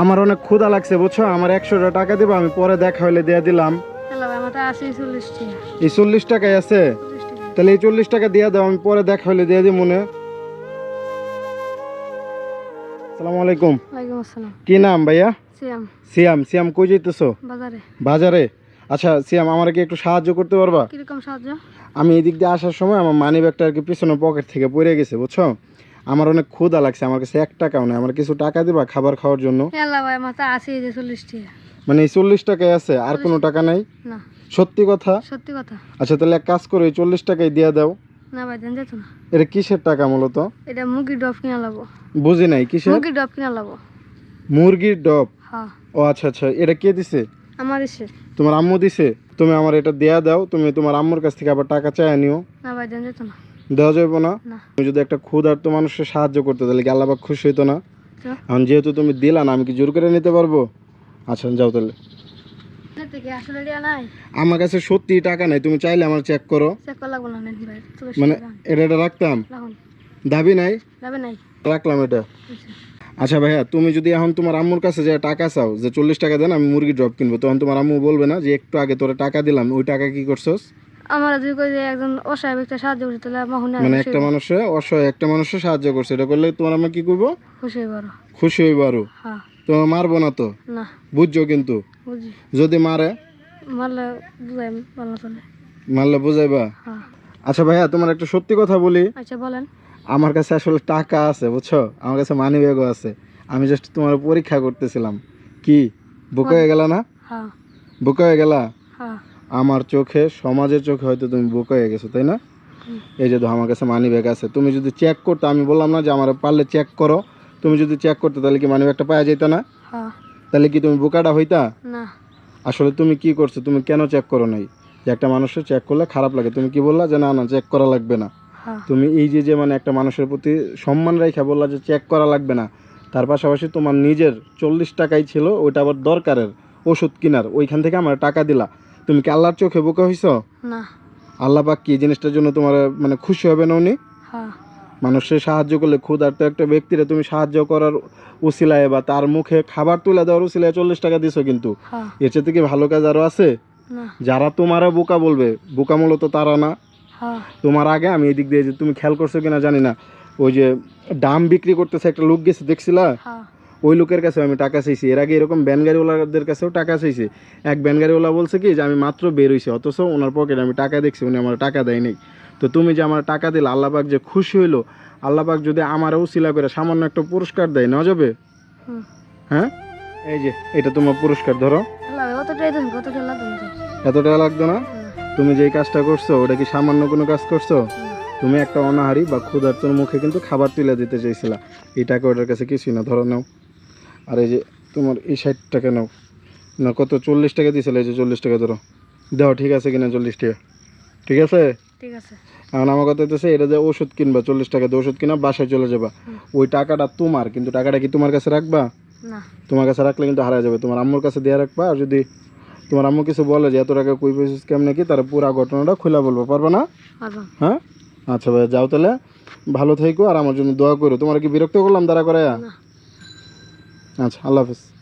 আমার অনেক ক্ষুধা লাগছে বুঝছ? আমার একশোটা টাকা দেবো আমি পরে দেখা হলে দিয়ে দিলাম। এই চল্লিশ টাকাই আছে? তাহলে এই চল্লিশ টাকা দিয়ে দাও আমি পরে দেখা হলে দিয়ে দিই মনে আলাইকুম। কি নাম ভাইয়া? সিয়াম। সিয়াম সিয়াম কই যাইতেছো? বাজারে। বাজারে? আচ্ছা সিয়াম আমার কি একটু সাহায্য করতে পারবা? কীরকম সাহায্য? আমি এদিক দিয়ে আসার সময় আমার মানি ব্যাগটা আর কি পিছনে পকেট থেকে পড়ে গেছে বুঝছ? আমার অনেক ক্ষুধা লাগছে আমার কাছে এক টাকাও নেই। আমার কিছু টাকা দিবা খাবার খাওয়ার জন্য? হ্যালো ভাই আমার আছে এই যে চল্লিশ টাকা। মানে এই চল্লিশ টাকায় আছে আর কোনো টাকা নাই? না। সত্যি কথা? সত্যি কথা। আচ্ছা তাহলে এক কাজ করো এই চল্লিশ টাকায় দিয়ে দাও। না ভাই দেন যেত না। এটা কিসের টাকা মূলত? এটা মুরগির ডব কিনা লাগবো। বুঝি নাই কিসের? মুরগির ডব কিনা লাগবো। মুরগির ডব? হ্যাঁ। ও আচ্ছা আচ্ছা এটা কে দিছে? আমার ইসে তোমার আম্মু দিছে? তুমি আমার এটা দেয়া দাও তুমি তোমার আম্মুর কাছ থেকে আবার টাকা চাই নিও। না ভাই দেন যেত না। দেওয়া যাবে না। তুমি যদি একটা ক্ষুধার্ত মানুষের সাহায্য করতে তাহলে কি আল্লাহ খুশি হইতো না? এখন যেহেতু তুমি দিলা না আমি কি জোর করে নিতে পারব? আচ্ছা যাও তাহলে। আমার কাছে সত্যি টাকা নাই তুমি চাইলে আমার চেক করো। মানে এটা এটা রাখতাম? দাবি নাই? রাখলাম এটা। আচ্ছা। আচ্ছা ভাইয়া তুমি যদি এখন তোমার আম্মুর কাছে যে টাকা চাও যে চল্লিশ টাকা দেন আমি মুরগি ড্রপ কিনবো। তখন তোমার আম্মু বলবে না যে একটু আগে তোরা টাকা দিলাম ওই টাকা কি করছস? আমার যদি কই যে একজন অসহায় ব্যক্তি সাহায্য করছে তাহলে আমার হুনে মানে একটা মানুষে অসহায় একটা মানুষের সাহায্য করছে এটা করলে তোমার আম্মা কি করব? খুশি বড় খুশি হইব আরও। হ্যাঁ। তোমার মারবো না তো? না। বুঝছ কিন্তু? বুঝি। যদি মারে? মারলে বুঝাই ভালো চলে মারলে বুঝাইবা? হ্যাঁ। আচ্ছা ভাইয়া তোমার একটা সত্যি কথা বলি। আচ্ছা বলেন। আমার কাছে আসলে টাকা আছে বুঝছ? আমার কাছে মানি ব্যাগও আছে। আমি জাস্ট তোমার পরীক্ষা করতেছিলাম। কি? বোকা হয়ে গেল না? হ্যাঁ। বোকা হয়ে গেলা? হ্যাঁ। আমার চোখে সমাজের চোখে হয়তো তুমি বোকা হয়ে গেছো তাই না? এই যে আমার কাছে মানি ব্যাগ আছে তুমি যদি চেক করতে আমি বললাম না যে আমার পারলে চেক করো তুমি যদি চেক করতে তাহলে কি মানি ব্যাগটা পাওয়া যেত না? হ্যাঁ। তাহলে কি তুমি বোকাটা হইতা? না। আসলে তুমি কি করছ তুমি কেন চেক করো নাই? যে একটা মানুষের চেক করলে খারাপ লাগে তুমি কি বললা যে না না চেক করা লাগবে না? হ্যাঁ। তুমি এই যে যে মানে একটা মানুষের প্রতি সম্মান রেখা বললা যে চেক করা লাগবে না তার পাশাপাশি তোমার নিজের চল্লিশ টাকাই ছিল ওইটা আবার দরকারের ওষুধ কেনার ওইখান থেকে আমার টাকা দিলা। তুমি কি আল্লাহর চোখে বোকা হইছো? না। আল্লাহ পাক কি জিনিসটার জন্য তোমার মানে খুশি হবে না উনি? হ্যাঁ। মানুষের সাহায্য করলে ক্ষুধার্ত একটা ব্যক্তিরে তুমি সাহায্য করার উসিলায় বা তার মুখে খাবার তুলে দেওয়ার উসিলায় চল্লিশ টাকা দিছো কিন্তু। হ্যাঁ। এর চেয়ে কি ভালো কাজ আরও আছে? না। যারা তোমারা বোকা বলবে বোকা মূলত তারা না। হ্যাঁ। তোমার আগে আমি এদিক দিয়ে যে তুমি খেয়াল করছ কিনা জানি না। ওই যে ডাম বিক্রি করতেছে একটা লোক গেছে দেখছিলা? ওই লোকের কাছে আমি টাকা চাইছি। এর আগে এরকম ভ্যান গাড়িওয়ালাদের কাছেও টাকা চাইছি। এক ভ্যান গাড়িওয়ালা বলছে কি যে আমি মাত্র বের হইছি অথচ ওনার পকেটে আমি টাকা দেখছি উনি আমার টাকা দেয় নাই। তো তুমি যে আমার টাকা দিলে আল্লাপাক যে খুশি হইল আল্লাপাক যদি আমারও শিলা করে সামান্য একটা পুরস্কার দেয় না যাবে? হ্যাঁ? এই যে এটা তোমার পুরস্কার ধরো। আল্লাহ কতটাই দেন কতটা লাগবে না এত টাকা লাগতো না? তুমি যে কাজটা করছ ওটা কি সামান্য কোনো কাজ করছ? তুমি একটা অনাহারি বা ক্ষুধার্তর মুখে কিন্তু খাবার তুলে দিতে চাইছিলা। এই টাকা ওটার কাছে কিছুই না ধরো নাও। আর এই যে তোমার এই ষাট টাকা নাও না কত? চল্লিশ টাকা দিয়েছিল এই যে চল্লিশ টাকা ধরো। দাও ঠিক আছে কিনা চল্লিশ টাকা? ঠিক আছে? ঠিক আছে। এখন আমার কথা হচ্ছে এটা যে ওষুধ কিনবা চল্লিশ টাকা দিয়ে ওষুধ কিনা বাসায় চলে যাবা। ওই টাকাটা তোমার কিন্তু টাকাটা কি তোমার কাছে রাখবা? না। তোমার কাছে রাখলে কিন্তু হারা যাবে। তোমার আম্মুর কাছে দিয়ে রাখবা আর যদি তোমার আম্মু কিছু বলে যে এত টাকা কই পেয়েছিস কেমন কি? তার পুরা ঘটনাটা খোলা বলব। পারবা না? হ্যাঁ? আচ্ছা ভাই যাও তাহলে। ভালো থেকো আর আমার জন্য দোয়া করো। তোমার কি বিরক্ত করলাম দাঁড়া করে আচ্ছা আল্লাহ হাফিজ